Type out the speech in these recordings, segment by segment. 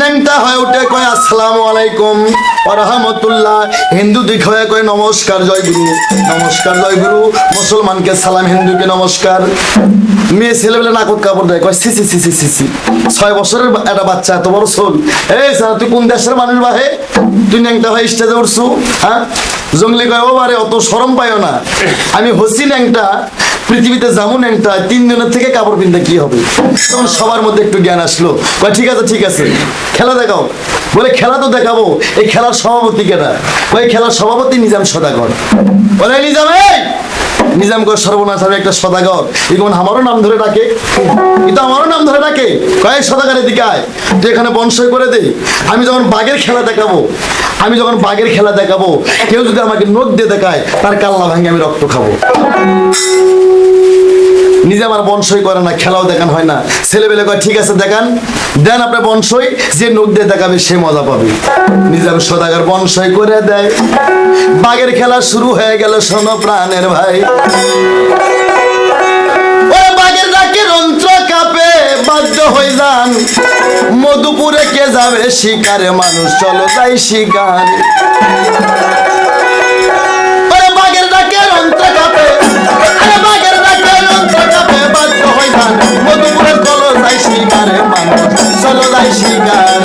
ন্যাংটা হয়ে উঠে কয়, আসসালাম আলাইকুম রহমতুল্লাহ হিন্দু দিক হয়ে কয়, নমস্কার জয় গুরু। নমস্কার জয় গুরু। মুসলমানকে সালাম, হিন্দুকে নমস্কার। মেয়ে ছেলেবেলে নাকত কাপড় দেয়, কয়, সি সি সি সি সি সি। ছয় বছরের একটা বাচ্চা, এত বড় সোল এই সারা তুই কোন দেশের মানুষ বাহে তুই ন্যাংটা হয়ে স্টেজে উঠছু হ্যাঁ? জঙ্গলি কয়, ও বারে, অত সরম পাইও না। আমি হসি ন্যাংটা পৃথিবীতে যেমন একটা তিন দিনের থেকে কাপড় পিনতে কি হবে? তখন সবার মধ্যে একটু জ্ঞান আসলো। ঠিক আছে ঠিক আছে, খেলা দেখাও। বলে, খেলা তো দেখাবো, এই খেলার সভাপতি কেনা ওই খেলার সভাপতি নিজাম সদাগর। বলে, নিজাম, এই! নিজাম কর সর্বনাশ হবে একটা সদাগর। এগুলো আমারও নাম ধরে ডাকে। কিন্তু আমারও নাম ধরে ডাকে। কয়েক সদাগরের দিকে আয়। তুই এখানে বংশই করে দে। আমি যখন বাঘের খেলা দেখাবো, আমি যখন বাঘের খেলা দেখাবো, কেউ যদি আমাকে নোট দিয়ে দেখায়, তার কাল্লা ভাঙে আমি রক্ত খাব। নিজে আমার বংশই করে না, খেলাও দেখান হয় না। ছেলেবেলে কয়, ঠিক আছে, দেখান। দেন আপনার বংশই যে নোট দিয়ে দেখাবে, সে মজা পাবে। নিজাম সদাগর বংশই করে দেয়। বাঘের খেলা শুরু হয়ে গেল, শোনো প্রাণের ভাই। যান। মধুপুরে কে যাবে শিকারে মানুষ? চলো তাই শিকার। বাঘের ডাকে রন্ত্র কাঁপে কাঁপে, বাধ্য যান। মধুপুরে চলো তাই শিকারে মানুষ, চলো তাই শিকার।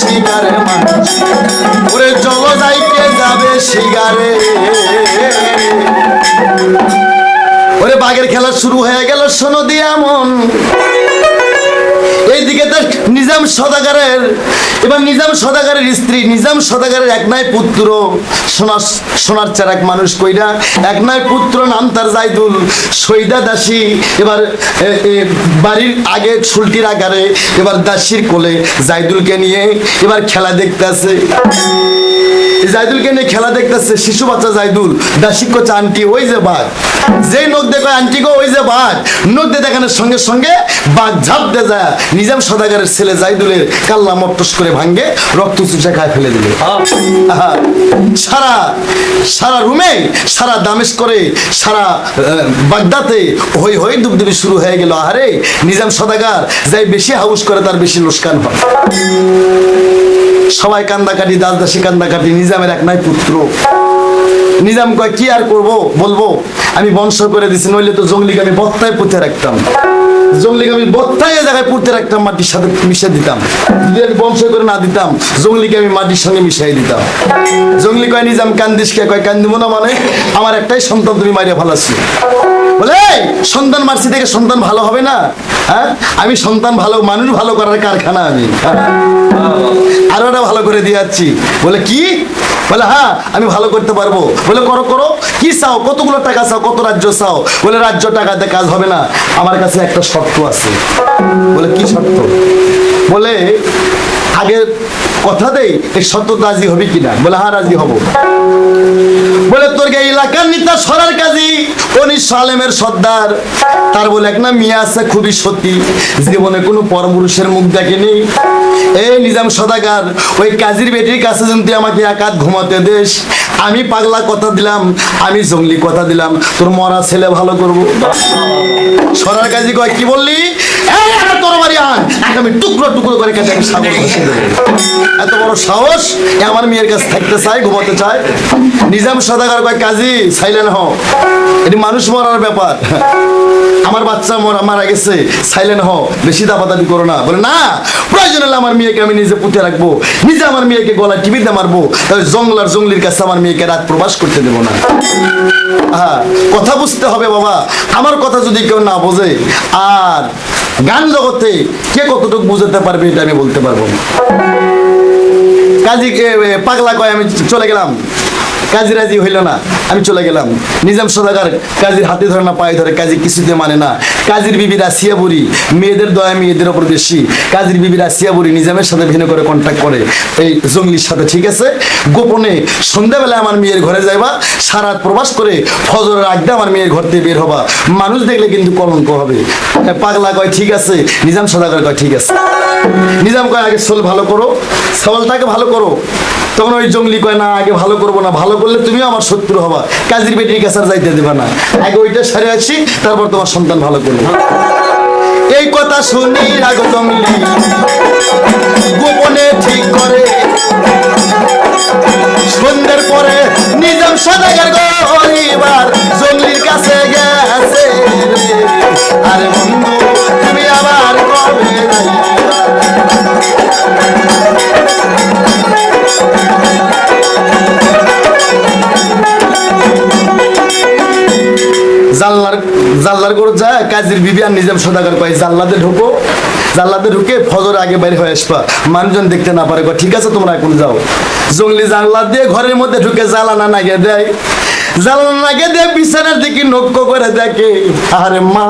শিকারে মানুষ। ওরে চলো যাইকে যাবে সিগারে। ওরে বাঘের খেলা শুরু হয়ে গেল, শোনো দিয়া তার নিজাম সদাগারের এবং নিজাম সদাগারের স্ত্রী, নিজাম সদাগারের এক নাই পুত্র, সোনার সোনার চার এক মানুষ কইরা, এক নাই পুত্র নাম তার জাইদুল, সৈদা দাসী, এবার বাড়ির আগে সুলটির আকারে এবার দাসীর কোলে জাইদুলকে নিয়ে এবার খেলা দেখতে আছে জাইদুলকে নিয়ে খেলা দেখতেছে? শিশু বাচ্চা জাইদুল, দাসী কোচা আন্টি, ওই যে বাঘ। যেই নখ দেখো আন্টি গো, ওই যে বাঘ। নখ দিয়ে দেখানোর সঙ্গে সঙ্গে বাঘ ঝাঁপ দিয়ে যায়। নিজাম সদাগারের ছেলে জাইদুলের কাল্লা মট্টস করে ভাঙ্গে, রক্ত চুষে খায় ফেলে দিল। সারা সারা রুমে, সারা দামেশ করে, সারা বাগদাতে হই হই দুবদুবি শুরু হয়ে গেল। আহারে, নিজাম সদাগার, যাই বেশি হাউস করে, তার বেশি লোসকান হয়। সবাই কান্দাকাটি দাস দাসী কান্দাকাটি, নিজামের এক নাই পুত্র। নিজাম কয়, কি আর করব? বলব? আমি বংশ করে দিছি, নইলে তো জঙ্গলিকে আমি বত্তায় পুঁতে রাখতাম। জঙ্গলিকে আমি বত্তায় জায়গায় পুঁতে রাখতাম, মাটির সাথে মিশিয়ে দিতাম। যদি আমি বংশ করে না দিতাম, জঙ্গলিকে আমি মাটির সঙ্গে মিশিয়ে দিতাম। জঙ্গলি কয়, নিজাম কান্দিস কে? কয়, কান্দিব না মানে আমার একটাই সন্তান তুমি মারিয়া ফেলাচ্ছি বলে সন্তান মারছি থেকে সন্তান ভালো হবে না? হ্যাঁ? আমি সন্তান ভালো, মানুষ ভালো করার কারখানা আমি। হ্যাঁ। আরও একটা ভালো করে দিয়ে যাচ্ছি। বলে, কি? বলে হ্যাঁ আমি ভালো করতে পারব। বলে, করো করো। কি চাও? কতগুলো টাকা চাও? কত রাজ্য চাও? বলে, রাজ্য টাকাতে কাজ হবে না। আমার কাছে একটা শর্ত আছে। বলে, কি শর্ত? বলে, আগে কথা দেই এই শর্ত রাজি হবে কিনা? বলে হ্যাঁ রাজি হব। বলে, তোর এই এলাকার নেতা সরার কাজী? উনিশ আলেমের সর্দার। তার বলে, এক না, মিয়া আছে, খুবই সত্যি জীবনে কোনো পরপুরুষের মুখ দেখেনি এই নিজাম সদাগার, ওই কাজীর বেটির কাছে যদি তুই আমাকে একাত ঘুমাতে দেশ আমি পাগলা কথা দিলাম, আমি জঙ্গলি কথা দিলাম। তোর মরা ছেলে ভালো করব। সরার কাজী কয়, কি বললি? এই, একটা তরবারি আন। আমি টুকরো টুকরো করে কেটে আমি সাগর ঘষে দেবো। এত বড় সাহস আমার মেয়ের কাছে থাকতে চায়, ঘুমাতে চায়। নিজাম সদাগর কয়, কাজী সাইলেন হও। এটি মানুষ মরার ব্যাপার। আমার বাচ্চা মরা, মারা গেছে সাইলেন হও, বেশি দাপাদাপি করো না। বলে, না, প্রয়োজন হলে আমার মেয়েকে আমি নিজে পুঁতে রাখব। নিজে আমার মেয়েকে গলায় টিভিতে মারবো। তবে জঙ্গলার জঙ্গলির কাছে আমার মেয়েকে রাত প্রবাস করতে দেবো না। হ্যাঁ কথা বুঝতে হবে বাবা। আমার কথা যদি কেউ না বোঝে, আর গান জগতে কে কতটুকু বুঝাতে পারবে এটা আমি বলতে পারব না। কাজী পাগলা কয়, আমি চলে গেলাম। কাজী রাজি হইল না, আমি চলে গেলাম। নিজাম সদাগার কাজীর হাতে ধরে না, পায়ে ধরে কাজী কিছুতে মানে না। কাজীর বিবি রাশিয়া বুড়ি মেয়েদের দয়া মেয়েদের ওপর বেশি। কাজীর বিবি রাশিয়া বুড়ি নিজামের সাথে ভিন্ন করে কন্ট্যাক্ট করে। এই জঙ্গলির সাথে, ঠিক আছে? গোপনে সন্ধ্যাবেলায় আমার মেয়ের ঘরে যাইবা সারা প্রবাস করে ফজরের আগদে আমার মেয়ের ঘর থেকে বের হবা। মানুষ দেখলে কিন্তু কলঙ্ক হবে। পাগলা কয়, ঠিক আছে? নিজাম সদাগর কয়, ঠিক আছে? নিজাম কয়, আগে সোল ভালো করো, সওয়ালটাকে ভালো করো। তখন ওই জঙ্গলি কয়, না, আগে ভালো করব না, ভালো করলে তুমিও আমার শত্রু হবা, কাজীর বেটির কাছে যাইতে দেবে না। আগে ওইটা সারে আসি, তারপর তোমার সন্তান ভালো করবে। এই কথা শুনি আগে জঙ্গলি, গোপনে ঠিক করে। সন্ধ্যের পরে নিজাম সদাগর গরিবার জঙ্গলির কাছে গেছে আরে বন্ধু জানলার করে যায়, কাজীর বিবি আর নিজাম সদাগর কয় জানলাতে ঢুকো জানলাতে ঢুকে ফজর আগে বাইরে হয়ে আসবা। মানুষজন দেখতে না পারে ঠিক আছে, তোমরা এখন যাও। জঙ্গলি জানলা দিয়ে ঘরের মধ্যে ঢুকে জ্বালানা নাগে দেয়। জ্বালানা নাগে দিয়ে বিছানার দিকে নক্ষ করে দেখে আরে মা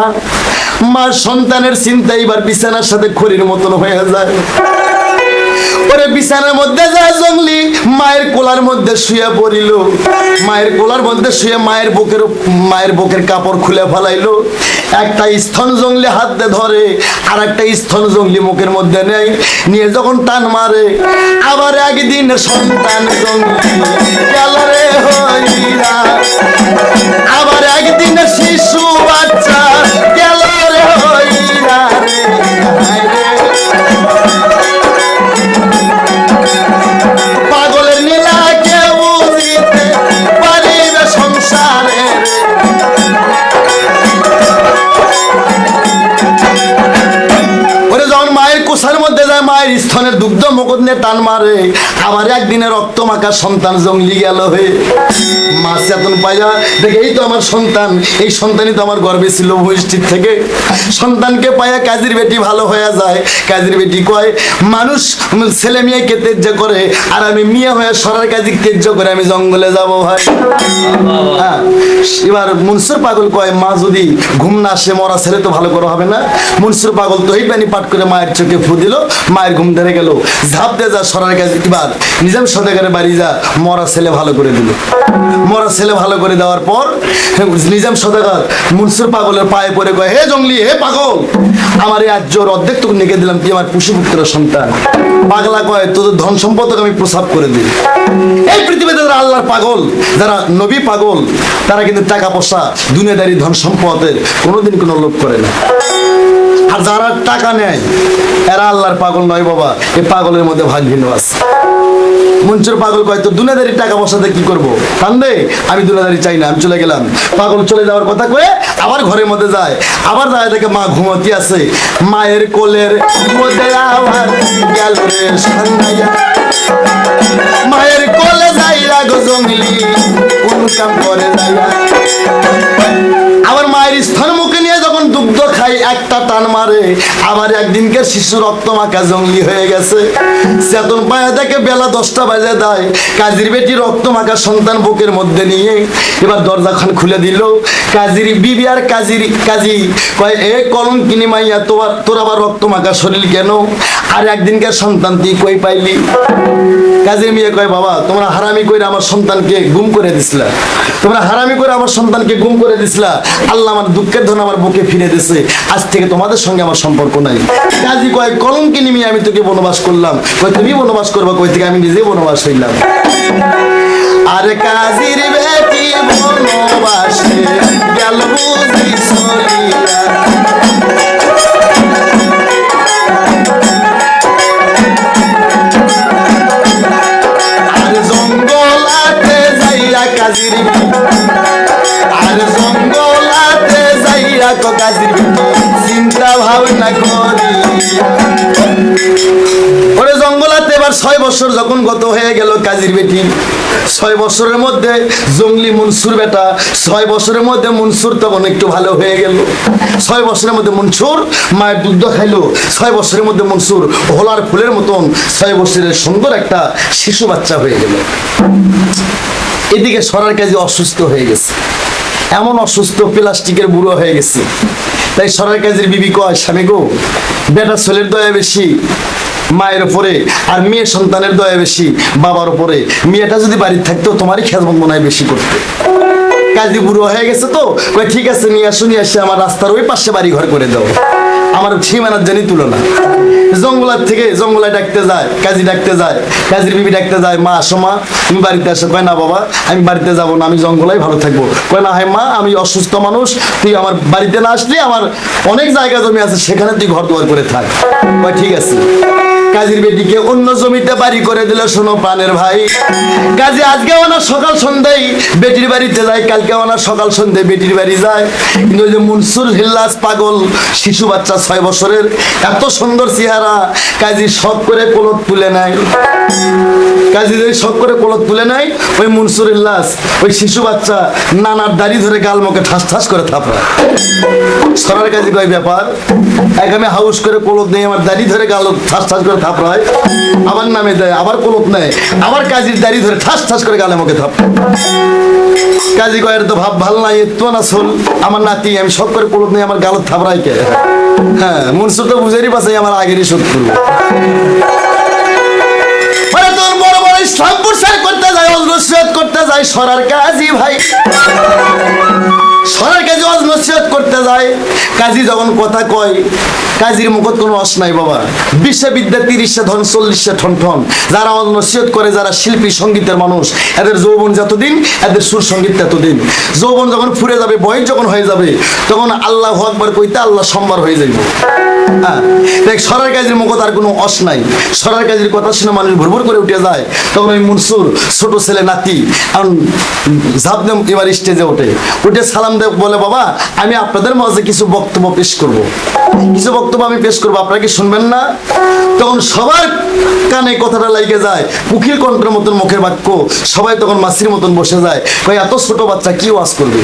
মা সন্তানের চিন্তা এবার বিছানার সাথে খড়ির মতন হয়ে যায়। ওরে বিছানার মধ্যে যা জঙ্গলি, মায়ের কোলার মধ্যে শুয়ে পড়িল। মায়ের কোলার মধ্যে শুয়ে মায়ের বুকের মায়ের বুকের কাপড় খুলে ফেলাইলো। একটা স্তন জঙ্গলি হাত ধরে আর একটা স্তন জঙ্গলি মুখের মধ্যে নেই নিয়ে যখন টান মারে, আবার একদিন সন্তান জঙ্গলি গেল রে আবার একদিন শিশু বাচ্চা স্তনের দুগ্ধ নিয়ে টান মারে আবার একদিনে রক্ত মাখা সন্তান জঙ্গলি গেল হয়ে মা চেতন পাইয়া, দেখে এই তো আমার সন্তান, এই সন্তানই তো আমার গর্বে ছিল ভূষ্ঠির থেকে। সন্তানকে পাইয়া কাজীর বেটি ভালো হয়ে যায়। কাজীর বেটি কয়, মানুষ, ছেলে মেয়েকে তেজ্য করে, আর আমি মেয়ে হয়ে সরার কাজী তেজ্য করে, আমি জঙ্গলে যাব ভাই। হ্যাঁ এবার মনসুর পাগল কয়, মা যদি ঘুম না আসে, মরা ছেলে তো ভালো করে হবে না। মনসুর পাগল তো এই পানি পাঠ করে মায়ের চোখে ফু দিল, মায়ের ঘুম ধরে গেল। ঝাঁপ দিয়ে যা সরার কাছে এবার নিজাম সদাগরের বাড়ি যা, মরা ছেলে ভালো করে দিল। মরা ছেলে ভালো করে দেওয়ার পর নিজাম সদাগর মনসুর পাগলের পায়ে পড়ে কয়, হে জঙ্গলি, হে পাগল! আমার এই আজ্যর অর্ধেক তোকে নিকে দিলাম, তুই আমার পুষিপুত্র সন্তান। পাগলা কয় তোদের ধন সম্পদকে আমি প্রসাব করে দিই। এই পৃথিবীতে যারা আল্লাহর পাগল, যারা নবী পাগল, তারা কিন্তু টাকা পয়সা, দুনিয়াদারি ধন সম্পদের কোনোদিন কোনো লোভ করে না। আর যারা টাকা নেয়, এরা আল্লাহর পাগল নয় বাবা। এই পাগলের মধ্যে ভাগ ভিন্ন আছে। মঞ্চের পাগল কয়, তো দুনিয়াদারি টাকা পয়সাতে কি করব? কান্দে আমি দুনিয়াদারি চাই না, আমি চলে গেলাম। পাগল চলে যাওয়ার কথা কয়ে আবার ঘরের মধ্যে যায়। আবার যায় দেখে মা ঘুমতি আছে। মায়ের কোলের মধ্যে আবার গেল রে মায়ের কোলে যাইয়া গো জঙ্গলি, কোন কাম করে যাইয়া দুগ্ধ খাই, একটা টান মারে। আবার একদিনকে শিশু রক্ত মাখা জঙ্গলি হয়ে গেছে। চেতন পায়া দেখে বেলা দশটা বাজে দেয়। কাজীর বেটি রক্ত মাখা সন্তান বুকের মধ্যে নিয়ে এবার দরজা খান খুলে দিল। কাজীর বিবি আর কাজীর কাজী কয়, এ কলম কিনি মাইয়া তোর তোর আবার রক্ত মাখা শরীর কেন? আর একদিনকে সন্তান তুই কই পাইলি? কাজের মেয়ে কয়, বাবা, তোমরা হারামি করে আমার সন্তানকে গুম করে দিছিলা। তোমরা হারামি করে আমার সন্তানকে গুম করে দিছিলা। আল্লাহ আমার দুঃখের ধন আমার বুকে ফিরে দিছে। আজ থেকে তোমাদের সঙ্গে আমার সম্পর্ক নাই। কাজী কয়, কলঙ্কি নিমিয়ে আমি তোকে বনবাস করলাম। কয়, তুমি বনবাস করবা? কই থেকে আমি নিজে বনবাস হইলাম। আরে কাজীর বেটি বনবাসে গেল বুঝি চলিয়া আর জঙ্গলাতে যাইয়া কাজির কাজির জঙ্গলাতে এবার ছয় বছর যখন গত হয়ে গেল কাজীর বেটি, ছয় বছরের মধ্যে জঙ্গলি মনসুর বেটা, ছয় বছরের মধ্যে মনসুর তখন একটু ভালো হয়ে গেল। ছয় বছরের মধ্যে মনসুর মায়ের দুগ্ধ খাইলো, ছয় বছরের মধ্যে মনসুর হোলার ফুলের মতন ছয় বছরের সুন্দর একটা শিশু বাচ্চা হয়ে গেল। এদিকে সরার কাজে অসুস্থ হয়ে গেছে। এমন অসুস্থ প্লাস্টিকের বুড়ো হয়ে গেছে। তাই সরার কাজের বিবি কয়, স্বামী গো, বেটা ছেলের দয়া বেশি, মায়ের উপরে আর মেয়ে সন্তানের দয়া বেশি, বাবার উপরে। মেয়েটা যদি বাড়ির থাকতো, তোমারই খেয়াল মনে হয় বেশি করতে। কাজী বুড়ো হয়ে গেছে তো ঠিক আছে, নিয়ে আসো, নিয়ে আসে, আমার রাস্তার ওই পাশে বাড়ি ঘর করে দাও। আমার সীমানার জানি তুলনা জঙ্গলার থেকে জঙ্গলায় ডাকতে যায়, কাজী ডাকতে যায়, কাজীর বিবি ডাকতে যায়, মা, আসো মা, তুমি বাড়িতে আসো। কয়, না বাবা, আমি বাড়িতে যাব না, আমি জঙ্গলাই ভালো থাকব। কয়, না, হয় মা, আমি অসুস্থ মানুষ, তুই আমার বাড়িতে না আসলে, আমার অনেক জায়গা জমি আছে, সেখানে তুই ঘর দুয়ার করে থাক। ঠিক আছে। কাজীর বেটিকে অন্য জমিতে বাড়ি করে দিল শোনো প্রাণের ভাই। কাজী, আজকে ওনার সকাল সন্ধ্যায় বেটির বাড়িতে যায়, কালকে ওনার সকাল সন্ধ্যায় বেটির বাড়ি যায়। কিন্তু ওই যে মুনসুল হিল্লাস পাগল শিশু বাচ্চা ছয় বছরের, এত সুন্দর চেহারা, কাজী সব করে কোলত তুলে নেয়। কাজী যদি শখ করে কোলত তুলে নেয় ওই মনসুরের লাশ, ওই শিশু বাচ্চা নানার দাড়ি ধরে গাল মুখে ঠাস ঠাস করে থাপড়ায়। সরার কাজে কয় ব্যাপার? এক আমি হাউস করে কোলত নেই, আমার দাড়ি ধরে গাল ঠাস ঠাস করে থাপড়ায়। আবার নামে দেয়, আবার কোলত নেয়, আবার কাজীর দাড়ি ধরে ঠাস ঠাস করে গালে মুখে থাপ কাজী কয়ের তো ভাব ভালো নাই তো না শোন আমার নাতি, আমি সব করে কোলত নেই, আমার গালত থাপড়াই কে? হ্যাঁ মনসুর তো বুঝেরই পাশে আমার আগেরই ওরা তোর প্রচার করতে যায় অজনসিয়ত করতে যায়, সরার কাজী ভাই। সরার কাজে অজ নসিহত করতে যায়। কাজী যখন কথা কয়, কাজীর মুখত কোনো অস নাই বাবা। বিশ্ববিদ্যা তিরিশে ধন, চল্লিশে ঠন ঠন। যারা অজ নসিহত করে, যারা শিল্পী, সঙ্গীতের মানুষ, এদের যৌবন যতদিন, এদের সুর সংগীত ততদিন। যৌবন যখন ফুরে যাবে, বয়স যখন হয়ে যাবে, তখন আল্লাহ আকবার কইতে আল্লাহ সম্বার হয়ে যাইব। দেখ, সরার কাজের মুখত আর কোনো অস নাই। সরার কাজের কথা শুনে মানুষ ভুরভুর করে উঠে যায়। তখন ওই মনসুর, ছোট ছেলে নাতি, এখন ঝাঁপ এবার স্টেজে ওঠে। উঠে সালাম দেব বলে, বাবা, আমি আপনাদের মাঝে কিছু বক্তব্য পেশ করব। কিছু বক্তব্য আমি পেশ করব, আপনারা কি শুনবেন না? তখন সবার কানে কথাটা লাগে যায়। উকিল কণ্ঠের মতন মুখের বাক্য। সবাই তখন মাসির মতন বসে যায়। কই এত ছোট বাচ্চা, কি ওয়াজ করবে?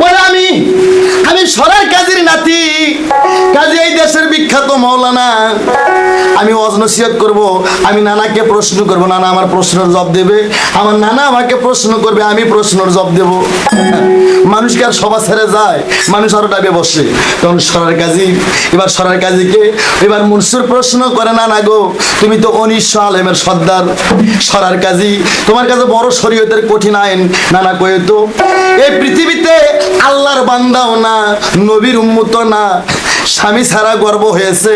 বলে, আমি আমি সরার কাজের নাতি। বিখ্যাত মৌলানা। আমি অজনসিয়ত করব, আমি নানাকে প্রশ্ন করব, নানা আমার প্রশ্নের জব দেবে। আমার নানা আমাকে প্রশ্ন করবে, আমি প্রশ্নের জব দেব। মানুষকে আর সভা ছেড়ে যায়? মানুষ আরও ডাবে বসে। তখন সরার কাজী, এবার সরার কাজীকে এবার মনসুর প্রশ্ন করে না না গো, তুমি তো অনিশ্ব আলেমের সর্দার। সরার কাজী, তোমার কাছে বড় শরীয়তের কঠিন আইন। নানা কয়ে তো এই পৃথিবীতে আল্লাহর বান্দাও না, নবীর উম্মত না স্বামী ছাড়া গর্ব হয়েছে।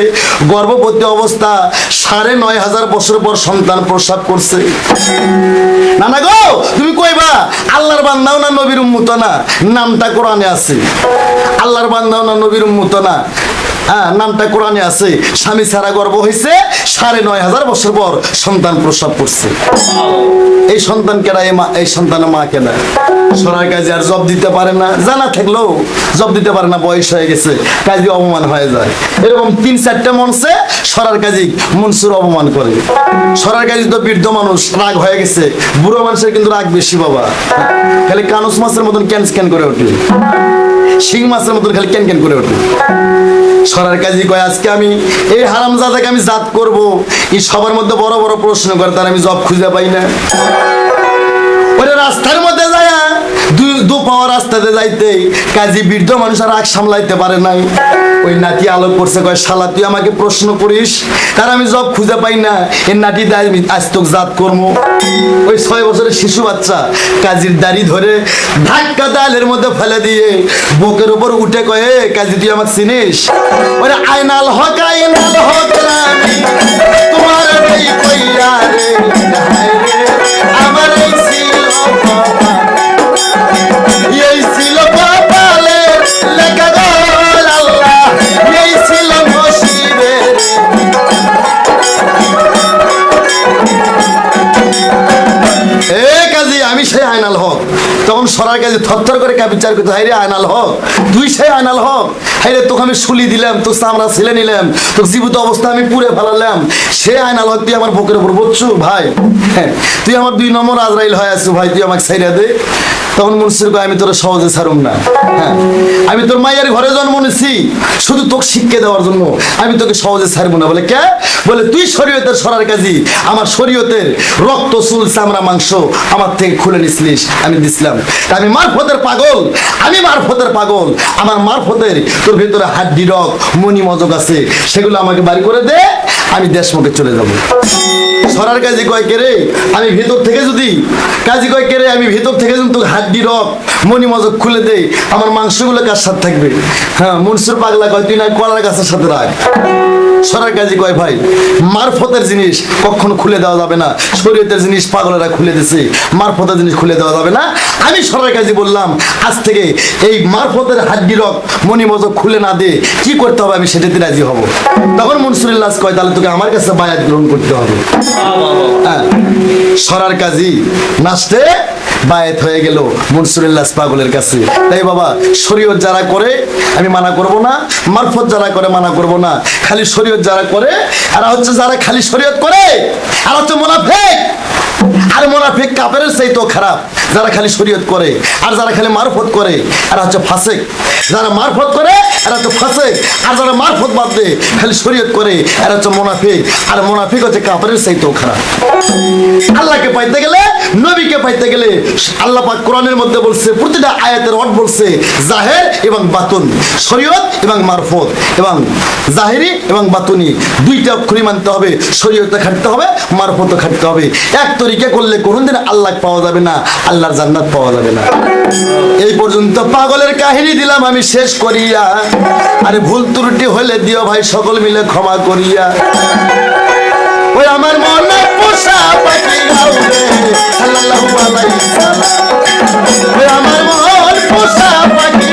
গর্ভবতী অবস্থা সাড়ে নয় হাজার বছর পর সন্তান প্রসাব করছে। না না গো, তুমি কইবা, আল্লাহর বান্দাও না নবীর উম্মত না? নামটা কোরআনে আছে। আল্লাহর বান্দাও না নবীর উম্মত না? হ্যাঁ নামটা কোরআনে আছে। স্বামী ছাড়া গর্ব হয়েছে সাড়ে নয় হাজার বছর পর সন্তান প্রসব করছে। এই সন্তান কেনা এই মা, এই সন্তানের মা কেনা সোনার কাজে আর জব দিতে পারে না, জানা থাকলেও জব দিতে পারে না, বয়স হয়ে গেছে, কাজে অপমান হয়ে যায়। এরকম তিন, চারটে মনসে সরার কাজে মনসুর অপমান করে। সরার কাজে তো বৃদ্ধ মানুষ, রাগ হয়ে গেছে। বুড়ো মানুষের কিন্তু রাগ বেশি বাবা। খালি কানুস মাছের মতন ক্যান স্ক্যান করে ওঠে? শিং মাছের মতন খালি ক্যান ক্যান করে ওঠে? সরার কাজে কয়, আজকে আমি এই হারাম জাদাকে আমি জাত করব। এই সবার মধ্যে বড় বড় প্রশ্ন করে, তার আমি জব খুঁজে পাই না। ওরে রাস্তার মধ্যে যায় দু পাওয়া রাস্তাতে যাইতে কাজী বৃদ্ধ মানুষ আর আগ সামলাইতে পারে নাই। ওই নাতি আলোক করছে, কয়, শালা, তুই আমাকে প্রশ্ন করিস? তার আমি জব খুঁজে পাই না। এর নাতি আমি আজ তোকে জাত করব। ওই ছয় বছরের শিশু বাচ্চা কাজীর দাড়ি ধরে ধাক্কা দালের মধ্যে ফেলে দিয়ে বুকের উপর উঠে কয়ে কাজী, তুই আমার চিনিস? ওরে আইনাল হক আইনাল হক তোমার কইয়া রে সরার কাছে থরথর করে ক্যাপিচার করতে হাইরে আয়নাল হক তুই সে আয়নাল হক। হাইরে তোকে আমি শুলি দিলাম তোর চামড়া ছিলে নিলাম তোর জীবিত অবস্থা আমি পুড়ে ফেলালাম। সে আয়নাল হক তুই আমার বুকের উপর বলছু ভাই। হ্যাঁ, তুই আমার দুই নম্বর আজরাইল হয়ে আছো ভাই তুই আমাকে ছাইরা দে। তখন মনসুর কয় আমি তোর সহজে ছাড়ুম না। হ্যাঁ। আমি তোর মায়ের ঘরে জন্ম নিছি, শুধু তোকে শিক্ষা দেওয়ার জন্য। আমি তোকে সহজে ছাড়বো না। বলে কে? বলে, তুই শরীয়তের সরার কাজী। আমার শরীয়তের রক্ত, চুল, চামড়া, মাংস আমার থেকে খুলে নিছিলিস, আমি দিছিলাম। তা আমি মারফতের পাগল, আমি মারফতের পাগল। আমার মারফতের তোর ভেতরে হাড্ডি রক মনি মজক আছে। সেগুলো আমাকে বাড়ি করে দে, আমি দেশমুখে চলে যাব। সরার কাজে কয় কেরে আমি ভেতর থেকে যদি কাজী কয় কেরে আমি ভেতর থেকে যদি তোকে হাড্ডি রক মনি মজক খুলে দেই আমার মাংসগুলো কার সাথে থাকবে? হ্যাঁ মনসুর পাগলা কয় তুই না কলার গাছের সাথে রাখ। সরার কাজী কয় ভাই মারফতের জিনিস কখনো খুলে দেওয়া যাবে না। শরীয়তের জিনিস পাগলেরা খুলে দিছে মারফতের জিনিস খুলে দেওয়া যাবে না। আমি সরার কাজী বললাম আজ থেকে এই মারফতের হাড্ডি রক মনি মজক খুলে না দে কি করতে হবে আমি সেটাতে রাজি হব? তখন মনসুরুল্লাহ কয় তাহলে তোকে আমার কাছে বায়াত গ্রহণ করতে হবে। হ্যাঁ, সরার কাজী নাচতে বায়াত হয়ে গেল মনসুরুল্লাহ পাগলের কাছে। তাই বাবা, শরীয়ত যারা করে, আমি মানা করব না, মারফত যারা করে, মানা করব না। খালি শরীয়ত যারা করে, আর হচ্ছে যারা খালি শরীয়ত করে, আর হচ্ছে মোনাফেক। আর মোনাফেক কাপের সেই তো খারাপ। যারা খালি শরীয়ত করে, আর যারা খালি মারফত করে আর হচ্ছে ফাসেক। যারা মারফত করে আর হচ্ছে ফাসেক। আর যারা মারফত বাদ দেয় খালি শরীয়ত করে আর হচ্ছে মোনাফিক। আর মোনাফিক হচ্ছে কাপের সেই তো খারাপ। আল্লাহকে পাইতে গেলে, নবীকে পাইতে গেলে, আল্লাহ পাক কোরআনের মধ্যে বলছে, প্রতিটা আয়াতের অর্থ বলছে জাহের এবং বাতুন। শরীয়ত এবং মারফত। এবং জাহেরি এবং বাতুনি। দুইটা অক্ষরই মানতে হবে। শরীয়তে খাটতে হবে মারফত খাটতে হবে। এক তরিকা করলে কোনোদিন আল্লাহ পাওয়া যাবে না। আল্লাহর জান্নাত পাওয়া যাবে না। এই পর্যন্ত পাগলের কাহিনী দিলাম আমি শেষ করিয়া। আরে ভুল ত্রুটি হলে দিও ভাই, সকল মিলে ক্ষমা করিয়া। ওই আমার মনে পোষা পাখি আল্লাহ আমার মন পোষা পাখি